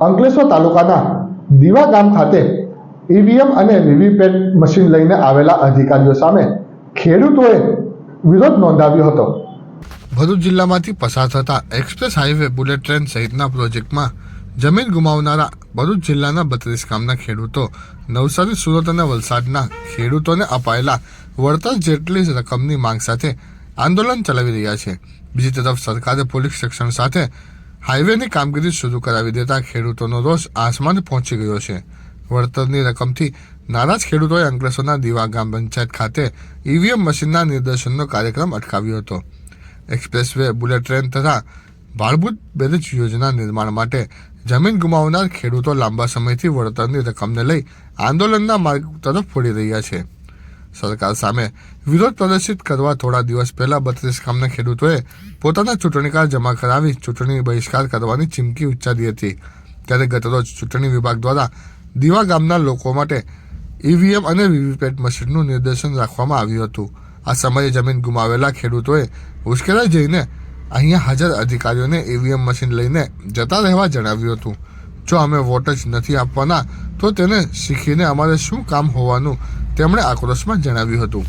અંકલેશ્વર તાલુકાના દીવા ગામ ખાતે ઈવીએમ અને વીવીપેટ મશીન લઈને આવેલા અધિકારીઓ સામે ખેડૂતોએ વિરોધ નોંધાવ્યો હતો. ભરૂચ જિલ્લામાંથી પસાર થતા એક્સપ્રેસ હાઈવે બુલેટ ટ્રેન સહિતના પ્રોજેક્ટમાં જમીન ગુમાવનારા ભરૂચ જિલ્લાના બત્રીસ ગામના ખેડૂતો, નવસારી, સુરત અને વલસાડના ખેડૂતોને અપાયેલા વળતર જેટલી રકમની માંગ સાથે આંદોલન ચલાવી રહ્યા છે. બીજી તરફ સરકારે પોલીસ શિક્ષણ સાથે હાઈવેની કામગીરી શરૂ કરાવી દેતા ખેડૂતોનો રોષ આસમાન પહોંચી ગયો છે. વળતરની રકમથી નારાજ ખેડૂતોએ અંકલેશ્વરના દીવા ગામ પંચાયત ખાતે ઈવીએમ મશીનના નિદર્શનનો કાર્યક્રમ અટકાવ્યો હતો. એક્સપ્રેસ વે બુલેટ ટ્રેન તથા ભાડભૂત બેરેજ યોજના નિર્માણ માટે જમીન ગુમાવનાર ખેડૂતો લાંબા સમયથી વળતરની રકમને લઈ આંદોલનના માર્ગ તરફ ફોડી રહ્યા છે. સરકાર સામે વિરોધ પ્રદર્શિત કરવા થોડા દિવસ પહેલા બત્રીસ ગામના ખેડૂતોએ પોતાના ચૂંટણી કાર્ડ જમા કરાવી ચૂંટણી બહિષ્કાર કરવાની ચીમકી ઉચ્ચારી હતી. ત્યારે ગતરોજ ચૂંટણી વિભાગ દ્વારા દીવા ગામના લોકો માટે ઈવીએમ અને વીવીપેટ મશીનનું નિર્દેશન રાખવામાં આવ્યું હતું. આ સમયે જમીન ગુમાવેલા ખેડૂતોએ ઉશ્કેરાઈ જઈને અહીંયા હાજર અધિકારીઓને ઈવીએમ મશીન લઈને જતા રહેવા જણાવ્યું હતું. જો અમે વોટ જ નથી આપવાના, તો તેને શીખીને અમારે શું કામ હોવાનું તેમણે આક્રોશમાં જણાવ્યું હતું.